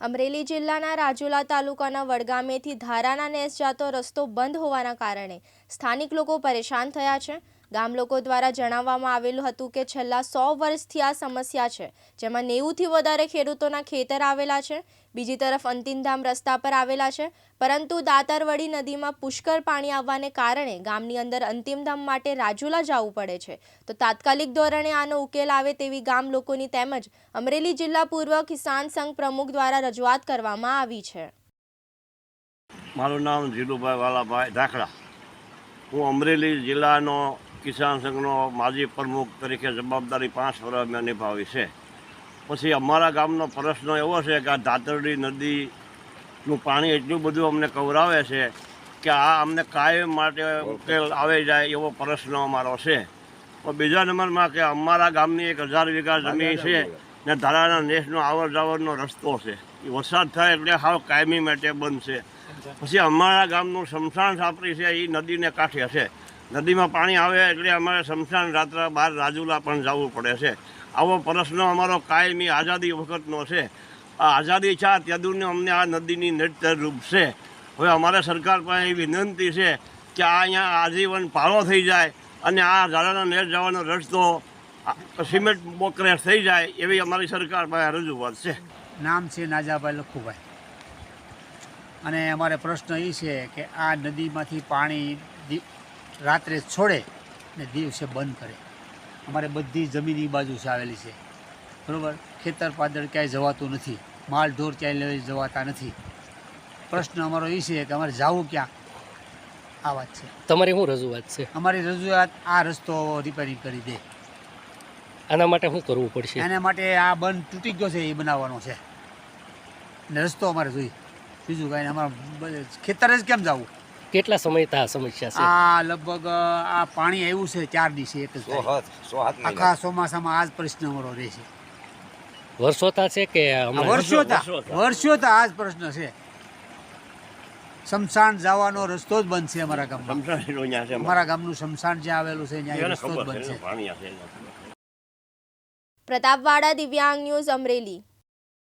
અમરેલી જિલ્લાના રાજુલા તાલુકાના વડગામેથી ધારાના નેસ જાતો રસ્તો બંધ હોવાના કારણે સ્થાનિક લોકો પરેશાન થયા છે. ગામ લોકો દ્વારા જણાવવામાં આવેલું હતું કે છેલ્લા સો વર્ષથી આ સમસ્યા છે, જેમાં નેવુંથી વધારે ખેડૂતોના ખેતર આવેલા છે, બીજી તરફ અંતિમધામ રસ્તા પર આવેલા છે, પરંતુ દાતરવડી નદીમાં પુષ્કળ પાણી આવવાને કારણે ગામની અંદર અંતિમધામ માટે રાજુલા જવું પડે છે. તો તાત્કાલિક ધોરણે આનો ઉકેલ આવે તેવી ગામ લોકોની તેમજ અમરેલી જિલ્લા પૂર્વ કિસાન સંઘ પ્રમુખ દ્વારા રજૂઆત કરવામાં આવી છે. મારું નામ જીલુભાઈ વાલાભાઈ ધાખડા હું અમરેલી જિલ્લાનો કિસાન સંઘનો માજી પ્રમુખ તરીકે જવાબદારી પાંચ વર્ષ મેં નિભાવી છે. પછી અમારા ગામનો પ્રશ્ન એવો છે કે આ ધાતરડી નદીનું પાણી એટલું બધું અમને કવરાવે છે કે આ અમને કાયમ માટે ઉકેલ આવી જાય એવો પ્રશ્ન અમારો છે. તો બીજા નંબરમાં કે અમારા ગામની એક હજાર વીઘા જમીન છે ને ધારાના નેસનો આવર જાવરનો રસ્તો છે. એ વરસાદ થાય એટલે હાવ કાયમી માટે બંધ છે. પછી અમારા ગામનું શમશાન સાપરી છે એ નદીને કાંઠે છે. નદીમાં પાણી આવે એટલે અમારે શમશાન રાત્રે બહાર રાજુલા પણ જવું પડે છે. આવો પ્રશ્ન અમારો કાયમી આઝાદી વખતનો છે. આ આઝાદી છે ત્યાદુને અમને આ નદીની નડતર રૂપ છે. હવે અમારે સરકાર પાસે એ વિનંતી છે કે આ અહીંયા આજીવન પાળો થઈ જાય અને આ ઝાડાના નેર જવાનો રસ્તો સિમેન્ટ બોકરેસ થઈ જાય એવી અમારી સરકાર પાસે રજૂઆત છે. નામ છે નાજાભાઈ લખુભાઈ. અને અમારે પ્રશ્ન એ છે કે આ નદીમાંથી પાણી રાત્રે છોડે ને દિવસે બંધ કરે. અમારે બધી જમીન એ બાજુ છે આવેલી છે. બરાબર? ખેતર પાદળ ક્યાંય જવાતું નથી. માલ ઢોર ક્યાંય લઈ જવાતા નથી. પ્રશ્ન અમારો એ છે કે અમારે જવું ક્યાં? આ વાત છે. તમારી શું રજૂઆત છે? અમારી રજૂઆત આ રસ્તો રિપેરિંગ કરી દે. આના માટે શું કરવું પડશે? એના માટે આ બંધ તૂટી ગયો છે એ બનાવવાનો છે. ને રસ્તો અમારે જોઈએ. બીજું કાંઈ. અમારે ખેતરે જ કેમ જવું? કેટલા સમયથી આ સમસ્યા છે? આ લગભગ આ પાણી આવ્યું છે ચાર દિવસે એક જ આખા ચોમાસામાં આ જ પ્રશ્ન અમારો રહેશે વર્ષોતા છે કે? વર્ષોતા વર્ષોતા. આ જ પ્રશ્ન છે. શમશાન જવાનો રસ્તો જ બંધ છે અમારા ગામમાં. શમશાન અહીંયા છે અમારા. ગામનું શમશાન જ્યાં આવેલું છે ત્યાં રસ્તો જ બંધ છે. પ્રતાપવાડા દિવ્યાંગ ન્યૂઝ અમરેલી.